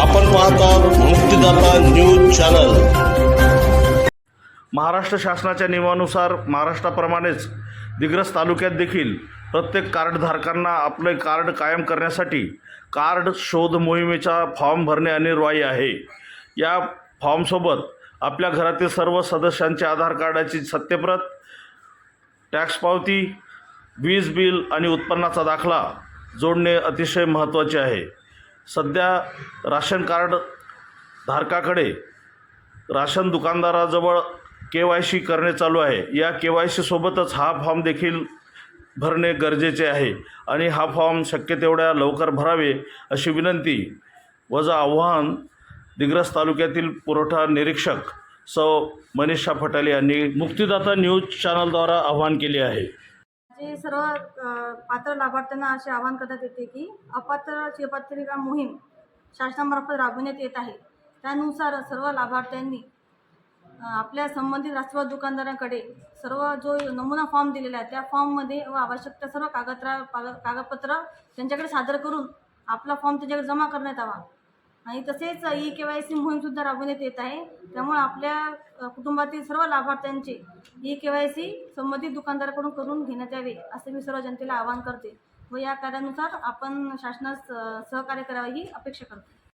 आपण पाहतात मुक्तिदाता न्यूज चॅनल. महाराष्ट्र शासनाच्या नियमानुसार महाराष्ट्राप्रमाणेच दिग्रस तालुक्यात देखील प्रत्येक कार्डधारकांना आपले कार्ड कायम करण्यासाठी कार्ड शोध मोहिमेचा फॉर्म भरणे अनिवार्य आहे. या फॉर्मसोबत आपल्या घरातील सर्व सदस्यांचे आधार कार्डाची सत्यप्रत टॅक्स पावती वीज बिल आणि उत्पन्नाचा दाखला जोडणे अतिशय महत्त्वाचे आहे. सध्या राशन कार्ड धारकाकडे राशन दुकानदाराजवळ के वाय सी करणे चालू आहे. या के वाय सीसोबतच हा फॉर्म देखील भरणे गरजेचे आहे आणि हा फॉर्म शक्य तेवढ्या लवकर भरावे अशी विनंती. वजा आव्हान दिग्रस तालुक्यातील पुरवठा निरीक्षक सौ मनीषा फटाले यांनी मुक्तिदाता न्यूज चॅनलद्वारा आवाहन केले आहे. जे सर्व पात्र लाभार्थ्यांना असे आवाहन करण्यात येते की अपात्र शिवपत्रिका मोहीम शासनामार्फत राबविण्यात येत आहे. त्यानुसार सर्व लाभार्थ्यांनी आपल्या संबंधित राष्ट्रवाद दुकानदारांकडे सर्व जो नमुना फॉर्म दिलेला आहे त्या फॉर्ममध्ये व आवश्यक त्या सर्व कागदरा कागदपत्र त्यांच्याकडे सादर करून आपला फॉर्म त्यांच्याकडे जमा करण्यात यावा. आणि तसेच ई के वाय सी मोहीमसुद्धा राबवण्यात येत आहे. त्यामुळे आपल्या कुटुंबातील सर्व लाभार्थ्यांचे ई के वाय सी संबंधित दुकानदाराकडून करून घेण्यात यावे असे मी सर्व जनतेला आवाहन करते. व या कार्यानुसार आपण शासनास सहकार्य करावं ही अपेक्षा करते.